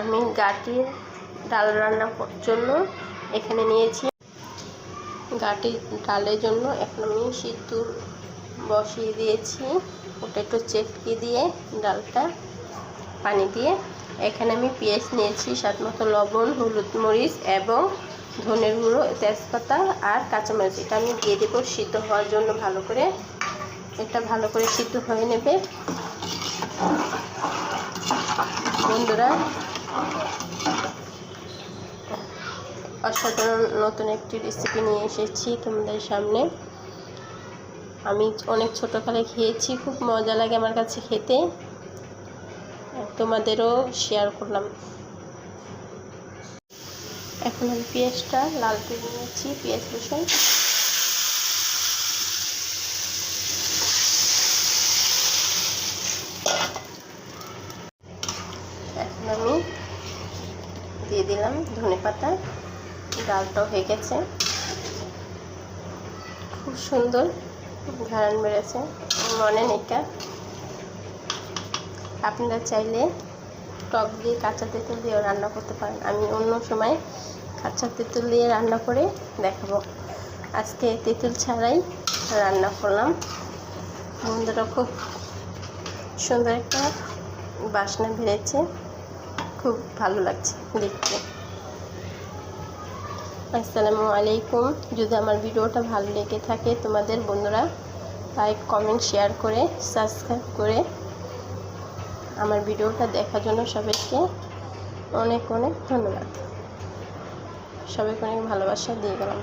আমি গাটির ডাল রান্না করার জন্য এখানে নিয়েছি। গাটির ডালের জন্য এখন আমি সিদ্ধুর বসিয়ে দিয়েছি। ওটা একটু চেপকে দিয়ে ডালটা পানি দিয়ে। এখানে আমি পেঁয়াজ নিয়েছি, স্বাদ মতো লবণ, হলুদ মরিচ এবং ধনের গুঁড়ো, তেজপাতা আর কাঁচামরিচ। এটা আমি দিয়ে দেবো সিদ্ধ হওয়ার জন্য ভালো করে। এটা ভালো করে সিদ্ধ হয়ে নেবে। বন্ধুরা অসাধারণ নতুন একটি রেসিপি নিয়ে এসেছি তোমাদের সামনে। আমি অনেক ছোটোকালে খেয়েছি, খুব মজা লাগে আমার কাছে খেতে। তোমাদেরও শেয়ার করলাম। এখন আমি পেঁয়াজটা লাল করে নিয়েছি, পেঁয়াজ রসুন এখন আমি দিয়ে দিলাম ধনে পাতা। ডালটাও হয়ে গেছে। খুব সুন্দর ঘাড়ান বেড়েছে। মনে এটা। আপনারা চাইলে টক দিয়ে কাঁচা তেঁতুল দিয়েও রান্না করতে পারেন। আমি অন্য সময় কাঁচা তেঁতুল দিয়ে রান্না করে দেখাবো। আজকে তেঁতুল ছাড়াই রান্না করলাম। বন্ধুরা, খুব সুন্দর একটা বাসনা বেড়েছে। খুব ভালো লাগছে দেখতে। আসসালামু আলাইকুম। যদি আমার ভিডিওটা ভালো লেগে থাকে, তোমাদের বন্ধুরা লাইক কমেন্ট শেয়ার করে সাবস্ক্রাইব করে আমার ভিডিওটা দেখার জন্য সবাইকে অনেক অনেক ধন্যবাদ। সবাইকে অনেক ভালোবাসা দিয়ে গেলাম।